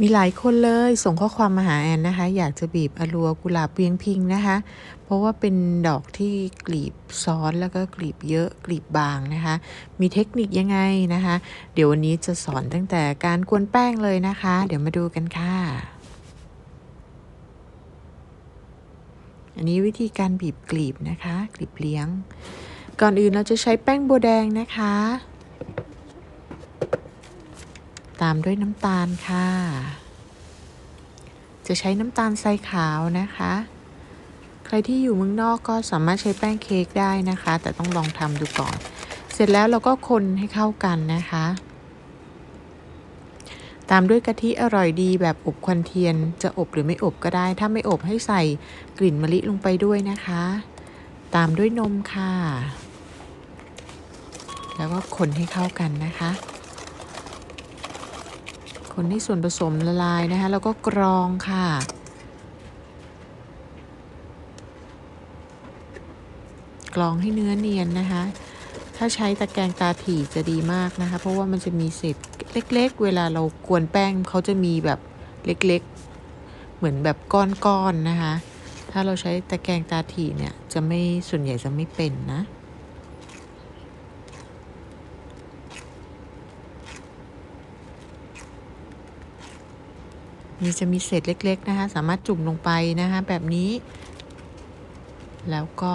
มีหลายคนเลยส่งข้อความมาหาแอนนะคะ อยากจะบีบอลัวกุหลาบเวียงพิงนะคะ เพราะว่าเป็นดอกที่กลีบซ้อนแล้วก็กลีบเยอะกลีบบางนะคะ มีเทคนิคยังไงนะคะ เดี๋ยววันนี้จะสอนตั้งแต่การกวนแป้งเลยนะคะ เดี๋ยวมาดูกันค่ะ อันนี้วิธีการบีบกลีบนะคะ กลีบเลี้ยง ก่อนอื่นเราจะใช้แป้งบัวแดงนะคะ ตามด้วยน้ำตาลค่ะ จะใช้น้ำตาลทรายขาวนะคะ ใครที่อยู่เมืองนอกก็สามารถใช้แป้งเค้กได้นะคะ แต่ต้องลองทำดูก่อน เสร็จแล้วเราก็คนให้เข้ากันนะคะ ตามด้วยกะทิอร่อยดีแบบอบควันเทียน จะอบหรือไม่อบก็ได้ ถ้าไม่อบให้ใส่กลิ่นมะลิลงไปด้วยนะคะ ตามด้วยนมค่ะ แล้วก็คนให้เข้ากันนะคะ คนให้ส่วนผสมละลายนะคะแล้วก็กรองค่ะ กรองให้เนื้อเนียนนะคะ ถ้าใช้ตะแกรงตาถี่จะดีมากนะคะ เพราะว่ามันจะมีเศษเล็ก ๆ เวลาเรากวนแป้งเขาจะมีแบบเล็กๆ เหมือนแบบก้อนๆนะคะ ถ้าเราใช้ตะแกรงตาถี่เนี่ยจะไม่ส่วนใหญ่จะไม่เป็นนะ นี่จะมีเศษเล็ก ๆ นะคะ สามารถจุ่มลงไปนะคะ แบบนี้ แล้วก็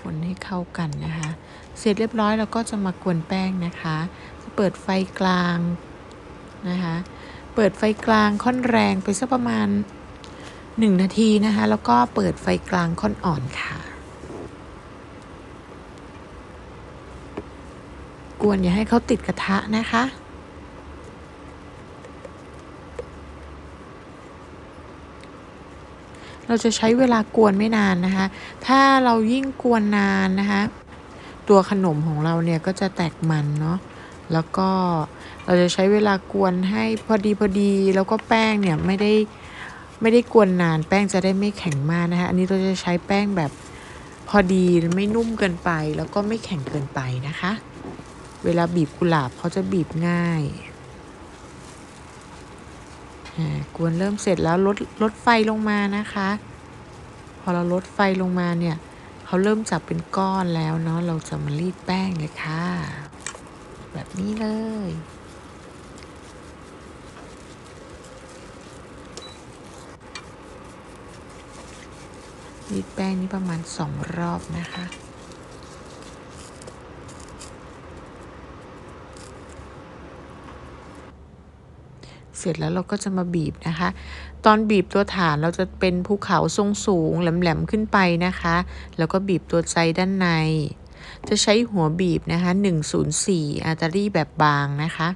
คนให้เข้ากันนะคะ เสร็จเรียบร้อยเราก็จะมากวนแป้งนะคะ เปิดไฟกลางนะคะ เปิดไฟกลางค่อนแรงไปสักประมาณ 1 นาทีนะคะ แล้วก็เปิดไฟกลางค่อนอ่อนค่ะกวนอย่าให้เขาติดกระทะนะคะ เราจะใช้เวลากวนไม่นานนะคะ ถ้าเรายิ่งกวนนานนะคะ ตัวขนมของเราเนี่ยก็จะแตกมันเนาะ แล้วก็เราจะใช้เวลากวนให้พอดีพอดี แล้วก็แป้งเนี่ยไม่ได้ไม่ได้กวนนานแป้งจะได้ไม่แข็งมากนะคะ อันนี้เราจะใช้แป้งแบบพอดีไม่นุ่มเกินไป แล้วก็ไม่แข็งเกินไปนะคะ เวลาบีบกุหลาบเขาจะบีบง่าย กวนเริ่มเสร็จแล้วลดลดไฟลงมานะคะ พอเราลดไฟลงมาเนี่ยเขาเริ่มจับเป็นก้อนแล้วเนาะเราจะมารีดแป้งเลยค่ะ แบบนี้เลยรีดแป้งนี่ประมาณสองรอบนะคะ สร็จแล้วเราก็จะมาบีบนะคะ ตอนบีบตัวฐานเราจะเป็นภูเขาทรงสูงแหลมๆขึ้นไปนะคะ แล้วก็บีบตัวใจด้านใน จะใช้หัวบีบนะคะ 104อาร์ตารี่แบบบางนะคะ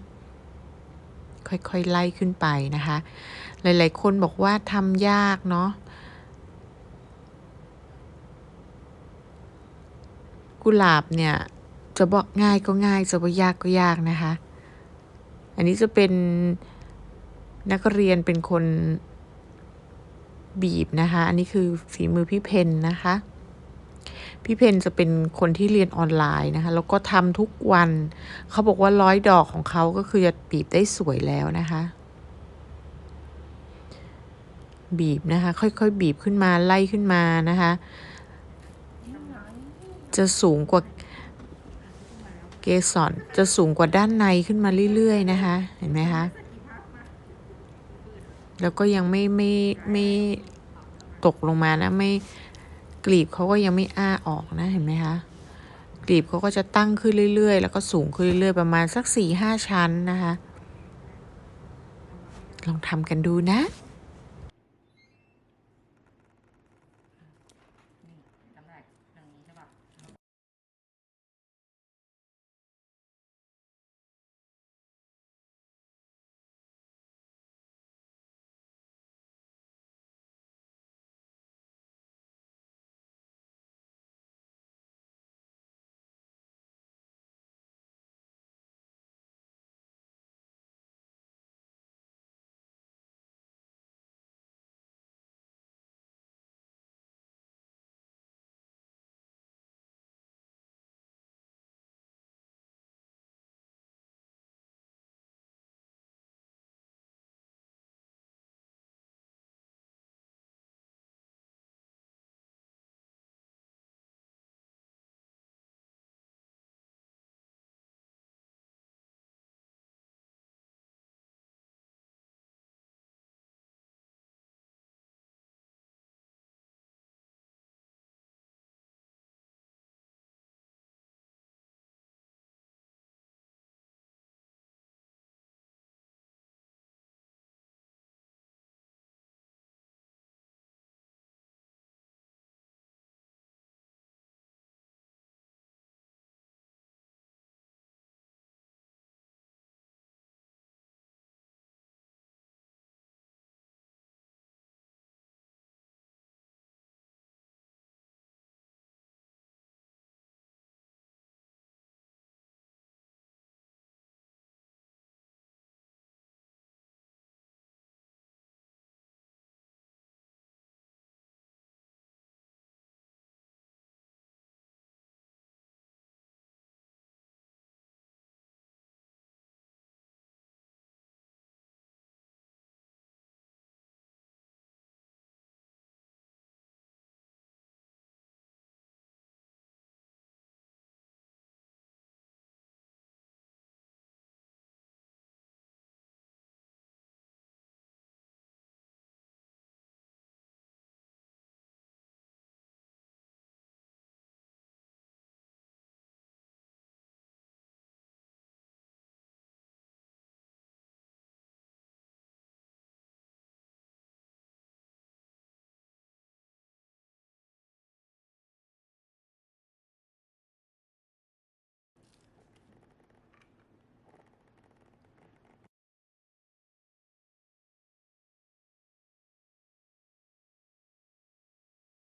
ค่อยๆไล่ขึ้นไปนะคะ หลายๆคนบอกว่าทำยากเนาะกุหลาบเนี่ยจะบอกง่ายก็ง่ายจะบอกยากก็ยากนะคะ อันนี้จะเป็น นักเรียนเป็นคนบีบนะคะ อันนี้คือฝีมือพี่เพนนะคะ พี่เพนจะเป็นคนที่เรียนออนไลน์นะคะ แล้วก็ทำทุกวัน เขาบอกว่าร้อยดอกของเขาก็คือจะบีบได้สวยแล้วนะคะ บีบนะคะ ค่อยๆ บีบขึ้นมาไล่ขึ้นมานะคะ จะสูงกว่าเกสรจะสูงกว่าด้านในขึ้นมาเรื่อยๆนะคะ เห็นไหมคะ แล้วก็ยังไม่ไม่ไม่ตกลงมานะไม่กลีบเขาก็ยังไม่อ้าออกนะเห็นไหมคะกลีบเขาก็จะตั้งขึ้นเรื่อยๆ แล้วก็สูงขึ้นเรื่อยๆ ประมาณสักสี่ห้าชั้นนะคะ ลองทำกันดูนะ